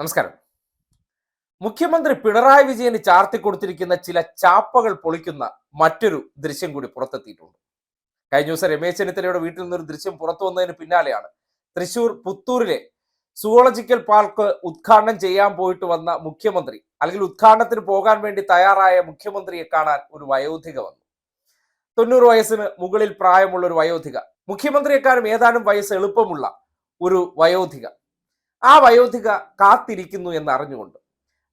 നമസ്കാരം. മുഖ്യമന്ത്രി പിണറായി വിജയന് ചാർത്തി കൊടുത്തിരിക്കുന്ന ചില ചാപ്പകൾ പൊളിക്കുന്ന മറ്റൊരു ദൃശ്യം കൂടി പുറത്തെത്തിയിട്ടുണ്ട്. കഴിഞ്ഞ ദിവസം രമേശ് ചെന്നിത്തലയുടെ വീട്ടിൽ നിന്നൊരു ദൃശ്യം പുറത്തു വന്നതിന് പിന്നാലെയാണ് തൃശൂർ പുത്തൂരിലെ സുവോളജിക്കൽ പാർക്ക് ഉദ്ഘാടനം ചെയ്യാൻ പോയിട്ട് വന്ന മുഖ്യമന്ത്രി അല്ലെങ്കിൽ ഉദ്ഘാടനത്തിന് പോകാൻ വേണ്ടി തയ്യാറായ മുഖ്യമന്ത്രിയെ കാണാൻ ഒരു വയോധിക വന്നു. തൊണ്ണൂറ് വയസ്സിന് മുകളിൽ പ്രായമുള്ള ഒരു വയോധിക. മുഖ്യമന്ത്രിയെക്കാളും ഏതാനും വയസ്സ് എളുപ്പമുള്ള ഒരു വയോധിക. ആ വയോധിക കാത്തിരിക്കുന്നു എന്ന് അറിഞ്ഞുകൊണ്ട്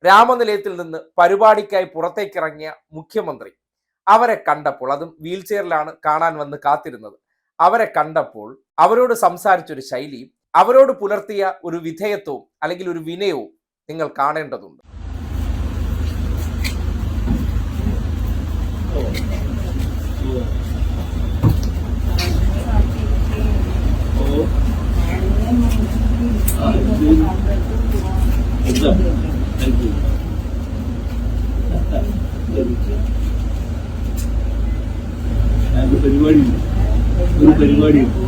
രാമനിലയത്തിൽ നിന്ന് പരിപാടിക്കായി പുറത്തേക്കിറങ്ങിയ മുഖ്യമന്ത്രി അവരെ കണ്ടപ്പോൾ അതും വീൽ ചെയറിലാണ് കാണാൻ വന്ന് കാത്തിരുന്നത് അവരെ കണ്ടപ്പോൾ അവരോട് സംസാരിച്ചൊരു ശൈലിയും അവരോട് പുലർത്തിയ ഒരു വിധേയത്വവും അല്ലെങ്കിൽ ഒരു വിനയവും നിങ്ങൾ കാണേണ്ടതുണ്ട്. ഞങ്ങൾക്ക് പരിപാടിയുണ്ട്. ഒരു പരിപാടിയുണ്ട്.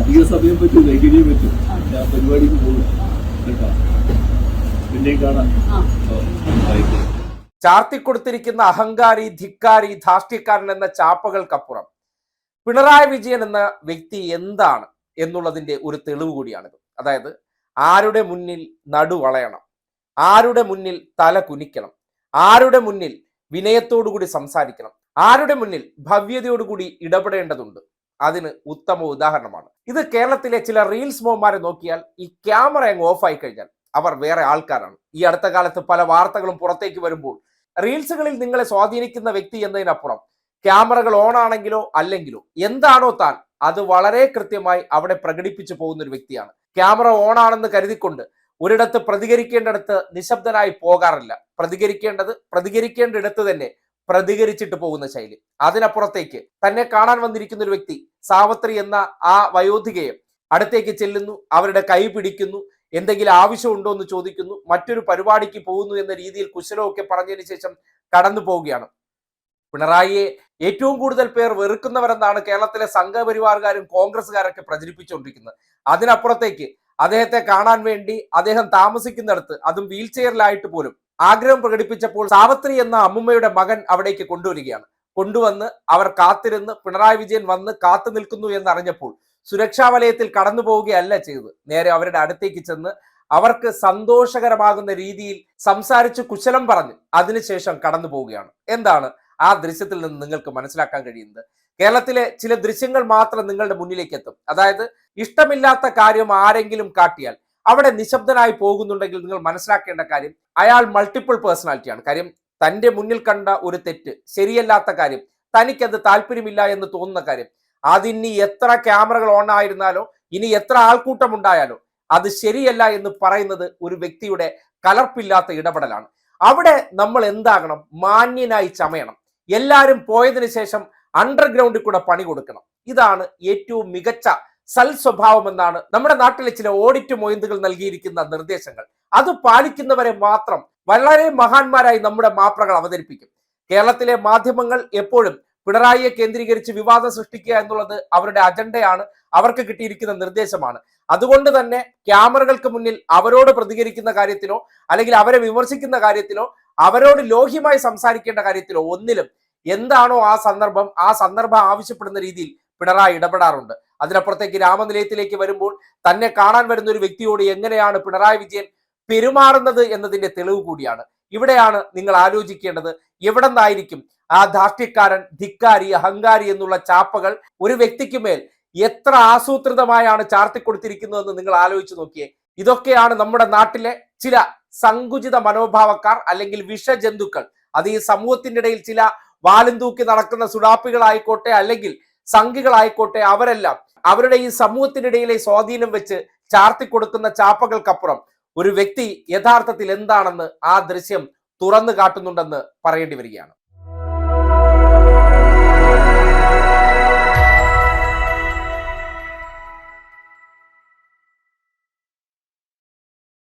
അധിക സമയം പറ്റും വൈകിട്ടേ പറ്റും. ഞാൻ പരിപാടിക്ക് പോകും. കേട്ടോ? പിന്നെ കാണാം. ചാർത്തിക്കൊടുത്തിരിക്കുന്ന അഹങ്കാരി ധിക്കാരി ധാർഷ്ട്യക്കാരൻ എന്ന ചാപ്പകൾക്കപ്പുറം പിണറായി വിജയൻ എന്ന വ്യക്തി എന്താണ് എന്നുള്ളതിന്റെ ഒരു തെളിവ് കൂടിയാണിത്. അതായത് ആരുടെ മുന്നിൽ നടുവളയണം ആരുടെ മുന്നിൽ തല കുനിക്കണം ആരുടെ മുന്നിൽ വിനയത്തോടുകൂടി സംസാരിക്കണം ആരുടെ മുന്നിൽ ഭവ്യതയോടുകൂടി ഇടപെടേണ്ടതുണ്ട് അതിന് ഉത്തമ ഉദാഹരണമാണ്. ഇത് കേരളത്തിലെ ചില റീൽസ് മോമാരെ നോക്കിയാൽ ഈ ക്യാമറ അങ്ങ് ഓഫായി കഴിഞ്ഞാൽ അവർ വേറെ ആൾക്കാരാണ്. ഈ അടുത്ത കാലത്ത് പല വാർത്തകളും പുറത്തേക്ക് വരുമ്പോൾ റീൽസുകളിൽ നിങ്ങളെ സ്വാധീനിക്കുന്ന വ്യക്തി എന്നതിനപ്പുറം ക്യാമറകൾ ഓൺ ആണെങ്കിലോ അല്ലെങ്കിലോ എന്താണോ താൻ അത് വളരെ കൃത്യമായി അവിടെ പ്രകടിപ്പിച്ചു പോകുന്ന ഒരു വ്യക്തിയാണ്. ക്യാമറ ഓൺ ആണെന്ന് കരുതിക്കൊണ്ട് ഒരിടത്ത് പ്രതികരിക്കേണ്ടടുത്ത് നിശബ്ദനായി പോകാറില്ല. പ്രതികരിക്കേണ്ടത് പ്രതികരിക്കേണ്ടിടത്ത് തന്നെ പ്രതികരിച്ചിട്ട് പോകുന്ന ശൈലി. അതിനപ്പുറത്തേക്ക് തന്നെ കാണാൻ വന്നിരിക്കുന്ന ഒരു വ്യക്തി സാവത്രി എന്ന ആ വയോധികയെ അടുത്തേക്ക് ചെല്ലുന്നു അവരുടെ കൈ പിടിക്കുന്നു എന്തെങ്കിലും ആവശ്യമുണ്ടോ എന്ന് ചോദിക്കുന്നു മറ്റൊരു പരിപാടിക്ക് പോകുന്നു എന്ന രീതിയിൽ കുശലമൊക്കെ പറഞ്ഞതിന് ശേഷം കടന്നു പോവുകയാണ് പിണറായിയെ ഏറ്റവും കൂടുതൽ പേർ വെറുക്കുന്നവരെന്നാണ് കേരളത്തിലെ സംഘപരിവാറുകാരും കോൺഗ്രസ്സുകാരൊക്കെ പ്രചരിപ്പിച്ചുകൊണ്ടിരിക്കുന്നത്. അതിനപ്പുറത്തേക്ക് അദ്ദേഹത്തെ കാണാൻ വേണ്ടി അദ്ദേഹം താമസിക്കുന്നിടത്ത് അതും വീൽ ചെയറിലായിട്ട് പോലും ആഗ്രഹം പ്രകടിപ്പിച്ചപ്പോൾ സാവത്രി എന്ന അമ്മുമ്മയുടെ മകൻ അവിടേക്ക് കൊണ്ടുവരികയാണ്. കൊണ്ടുവന്ന് അവർ കാത്തിരുന്ന് പിണറായി വിജയൻ വന്ന് കാത്തു നിൽക്കുന്നു എന്നറിഞ്ഞപ്പോൾ സുരക്ഷാ വലയത്തിൽ കടന്നു പോവുകയല്ല ചെയ്തത്. നേരെ അവരുടെ അടുത്തേക്ക് ചെന്ന് അവർക്ക് സന്തോഷകരമാകുന്ന രീതിയിൽ സംസാരിച്ച് കുശലം പറഞ്ഞ് അതിനുശേഷം കടന്നു പോവുകയാണ്. എന്താണ് ആ ദൃശ്യത്തിൽ നിന്ന് നിങ്ങൾക്ക് മനസ്സിലാക്കാൻ കഴിയുന്നത്. കേരളത്തിലെ ചില ദൃശ്യങ്ങൾ മാത്രം നിങ്ങളുടെ മുന്നിലേക്ക് എത്തും. അതായത് ഇഷ്ടമില്ലാത്ത കാര്യം ആരെങ്കിലും കാട്ടിയാൽ അവിടെ നിശബ്ദനായി പോകുന്നുണ്ടെങ്കിൽ നിങ്ങൾ മനസ്സിലാക്കേണ്ട കാര്യം അയാൾ മൾട്ടിപ്പിൾ പേഴ്സണാലിറ്റിയാണ് കാര്യം തന്റെ മുന്നിൽ കണ്ട ഒരു തെറ്റ് ശരിയല്ലാത്ത കാര്യം തനിക്കത് താല്പര്യമില്ല എന്ന് തോന്നുന്ന കാര്യം അതിനി എത്ര ക്യാമറകൾ ഓൺ ആയിരുന്നാലോ ഇനി എത്ര ആൾക്കൂട്ടം ഉണ്ടായാലോ അത് ശരിയല്ല എന്ന് പറയുന്നത് ഒരു വ്യക്തിയുടെ കലർപ്പില്ലാത്ത ഇടപെടലാണ്. അവിടെ നമ്മൾ എന്താകണം? മാന്യനായി ചമയണം. എല്ലാവരും പോയതിന് ശേഷം അണ്ടർഗ്രൗണ്ടിൽ കൂടെ പണി കൊടുക്കണം. ഇതാണ് ഏറ്റവും മികച്ച സൽ സ്വഭാവം എന്നാണ് നമ്മുടെ നാട്ടിലെ ചില ഓഡിറ്റ് മൊയന്തുകൾ നൽകിയിരിക്കുന്ന നിർദ്ദേശങ്ങൾ. അത് പാലിക്കുന്നവരെ മാത്രം വളരെ മഹാന്മാരായി നമ്മുടെ മാപ്രകൾ അവതരിപ്പിക്കും. കേരളത്തിലെ മാധ്യമങ്ങൾ എപ്പോഴും പിണറായിയെ കേന്ദ്രീകരിച്ച് വിവാദം സൃഷ്ടിക്കുക എന്നുള്ളത് അവരുടെ അജണ്ടയാണ് അവർക്ക് കിട്ടിയിരിക്കുന്ന നിർദ്ദേശമാണ്. അതുകൊണ്ട് തന്നെ ക്യാമറകൾക്ക് മുന്നിൽ അവരോട് പ്രതികരിക്കുന്ന കാര്യത്തിലോ അല്ലെങ്കിൽ അവരെ വിമർശിക്കുന്ന കാര്യത്തിലോ അവരോട് ലോഹ്യമായി സംസാരിക്കേണ്ട കാര്യത്തിലോ ഒന്നിലും എന്താണോ ആ സന്ദർഭം ആ സന്ദർഭം ആവശ്യപ്പെടുന്ന രീതിയിൽ പിണറായി ഇടപെടാറുണ്ട്. അതിനപ്പുറത്തേക്ക് രാമനിലയത്തിലേക്ക് വരുമ്പോൾ തന്നെ കാണാൻ വരുന്ന ഒരു വ്യക്തിയോട് എങ്ങനെയാണ് പിണറായി വിജയൻ പെരുമാറുന്നത് എന്നതിന്റെ തെളിവ് കൂടിയാണ്. ഇവിടെയാണ് നിങ്ങൾ ആലോചിക്കേണ്ടത് എവിടെ നിന്നായിരിക്കും ആ ധാർഷ്ട്യക്കാരൻ ധിക്കാരി അഹങ്കാരി എന്നുള്ള ചാപ്പകൾ ഒരു വ്യക്തിക്ക് മേൽ എത്ര ആസൂത്രിതമായാണ് ചാർത്തിക്കൊടുത്തിരിക്കുന്നതെന്ന് നിങ്ങൾ ആലോചിച്ച് നോക്കിയേ. ഇതൊക്കെയാണ് നമ്മുടെ നാട്ടിലെ ചില സങ്കുചിത മനോഭാവക്കാർ അല്ലെങ്കിൽ വിഷജന്തുക്കൾ. അത് ഈ സമൂഹത്തിന്റെ ഇടയിൽ ചില വാലും തൂക്കി നടക്കുന്ന സുഡാപ്പികളായിക്കോട്ടെ അല്ലെങ്കിൽ സംഘികളായിക്കോട്ടെ അവരെല്ലാം അവരുടെ ഈ സമൂഹത്തിനിടയിലെ സ്വാധീനം വെച്ച് ചാർത്തി കൊടുക്കുന്ന ചാപ്പകൾക്കപ്പുറം ഒരു വ്യക്തി യഥാർത്ഥത്തിൽ എന്താണെന്ന് ആ ദൃശ്യം തുറന്നു കാട്ടുന്നുണ്ടെന്ന് പറയേണ്ടി വരികയാണ്.